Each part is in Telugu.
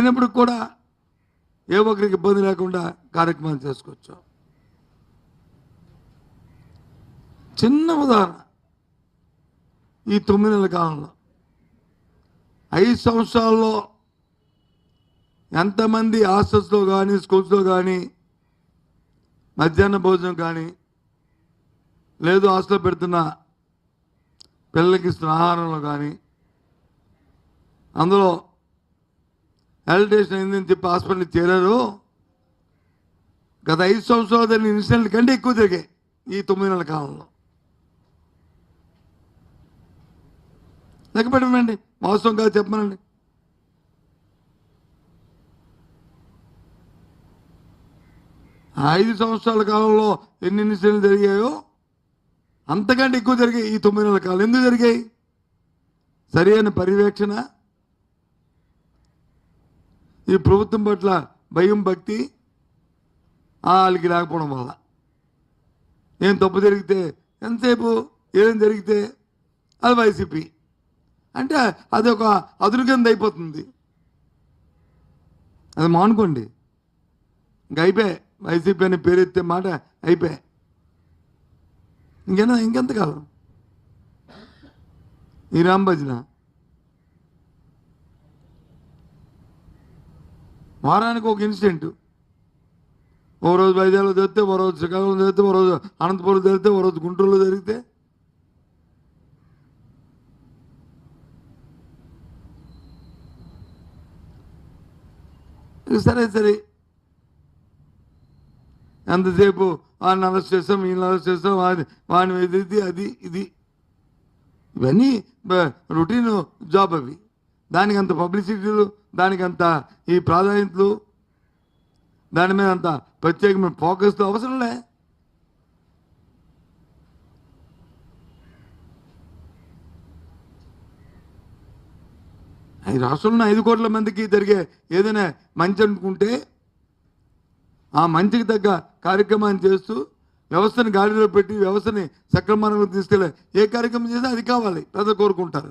అయినప్పుడు కూడా ఏ ఒక్కరికి ఇబ్బంది లేకుండా కార్యక్రమాలు చేసుకోవచ్చు. చిన్న ఉదాహరణ. ఈ తొమ్మిది నెలల కాలంలో ఐదు సంవత్సరాల్లో ఎంతమంది హాస్టల్స్లో కానీ స్కూల్స్లో కానీ మధ్యాహ్న భోజనం కానీ లేదు హాస్టల్లో పెడుతున్న పిల్లలకి ఇస్తున్న ఆహారంలో కానీ అందులో హెల్టేషన్ అయిందని చెప్పి హాస్పిటల్కి చేరారు. గత ఐదు సంవత్సరాలు జరిగిన ఇన్సిడెంట్ కంటే ఎక్కువ జరిగాయి ఈ తొమ్మిది నెలల కాలంలో. లెక్క పెట్టమండి వాస్తవం కాదు చెప్పమనండి. ఐదు సంవత్సరాల కాలంలో ఎన్ని ఇన్సిడెంట్లు జరిగాయో అంతకంటే ఎక్కువ జరిగాయి ఈ తొమ్మిది నెలల కాలం. ఎందుకు జరిగాయి? సరైన పర్యవేక్షణ ఈ ప్రభుత్వం పట్ల భయం భక్తి వాళ్ళకి లేకపోవడం వల్ల. ఏం తప్పు జరిగితే ఎంతసేపు ఏం జరిగితే అది వైసీపీ. అంటే అది ఒక అదురు కింద అయిపోతుంది. అది మానుకోండి. ఇంక అయిపోయాయి వైసీపీ అని పేరు ఎత్తే మాట అయిపోయాయి ఇంకేనా? ఇంకెంతకాలం ఈ రామ్ భజన వారానికి ఒక ఇన్సిడెంట్. ఓ రోజు వైజాగ్లో జరిగితే ఓ రోజు శ్రీకాకుళం జరిగితే ఓ రోజు అనంతపురం జరిగితే ఓ రోజు గుంటూరులో జరిగితే. సరే సరే. ఎంతసేపు వాడిని అరెస్ట్ చేస్తాం వీళ్ళని అరెస్ట్ చేస్తాం వాడిని వాడిని ఎదిరితే అది ఇది. ఇవన్నీ రొటీన్ జాబ్ అవి. దానికి అంత పబ్లిసిటీలు దానికి అంత ఈ ప్రాధాన్యతలు దాని మీద అంత ప్రత్యేకమైన ఫోకస్లు అవసరంలే ఈ రాష్ట్రంలో ఐదు కోట్ల మందికి జరిగే ఏదైనా మంచి అనుకుంటే ఆ మంచికి తగ్గ కార్యక్రమాన్ని చేస్తూ వ్యవస్థను గాడిలో పెట్టి వ్యవస్థని సక్రమంగా తీసుకెళ్ళే ఏ కార్యక్రమం చేసినా అది కావాలి. ప్రజలు కోరుకుంటారు.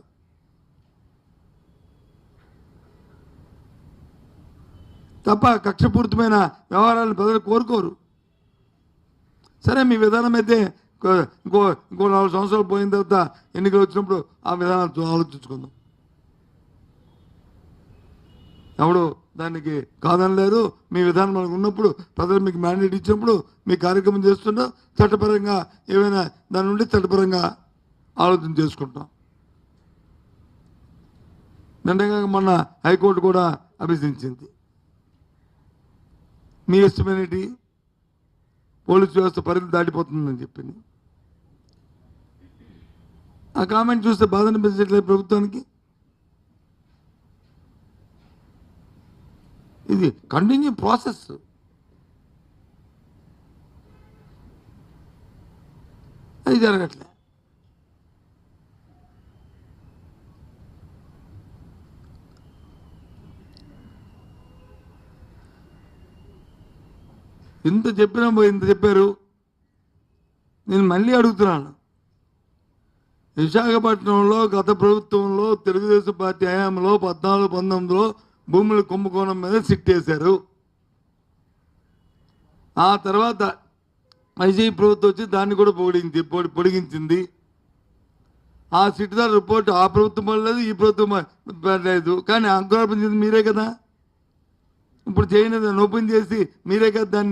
తప్ప కక్షపూరితమైన వ్యవహారాలను ప్రజలు కోరుకోరు. సరే మీ విధానం అయితే ఇంకో- ఇంకో నాలుగు సంవత్సరాలు పోయిన తర్వాత ఎన్నికలు వచ్చినప్పుడు ఆ విధానాలు ఆలోచించుకుందాం. ఎవడు దానికి కాదనలేరు మీ విధానం మనకు ఉన్నప్పుడు ప్రజలు మీకు మ్యాండేట్ ఇచ్చినప్పుడు మీ కార్యక్రమం చేస్తున్నా చట్టపరంగా ఏమైనా దాని నుండి చట్టపరంగా ఆలోచన చేసుకుంటాం. నిండగా మొన్న హైకోర్టు కూడా అభ్యసించింది మీ ఇష్టమేనేటి పోలీసు వ్యవస్థ పరిధి దాటిపోతుందని చెప్పింది. ఆ కామెంట్ చూస్తే బాధ అనిపించట్లేదు ప్రభుత్వానికి. ఇది కంటిన్యూ ప్రాసెస్. అది జరగట్లే. ఇంత చెప్పినా పోయి ఇంత చెప్పారు. నేను మళ్ళీ అడుగుతున్నాను. విశాఖపట్నంలో గత ప్రభుత్వంలో తెలుగుదేశం పార్టీ హయాంలో పద్నాలుగు పంతొమ్మిదిలో భూముల కుంభకోణం మీద సిట్టేశారు. ఆ తర్వాత వైసీపీ ప్రభుత్వం వచ్చి దాన్ని కూడా పొగిడింది పొడి పొడిగించింది. ఆ సిట్దార్ రిపోర్ట్ ఆ ప్రభుత్వం పడలేదు ఈ ప్రభుత్వం పడలేదు కానీ అంకురార్పణ చేసింది మీరే కదా. ఇప్పుడు చేయని ఓపెన్ చేసి మీరే కదా దాన్ని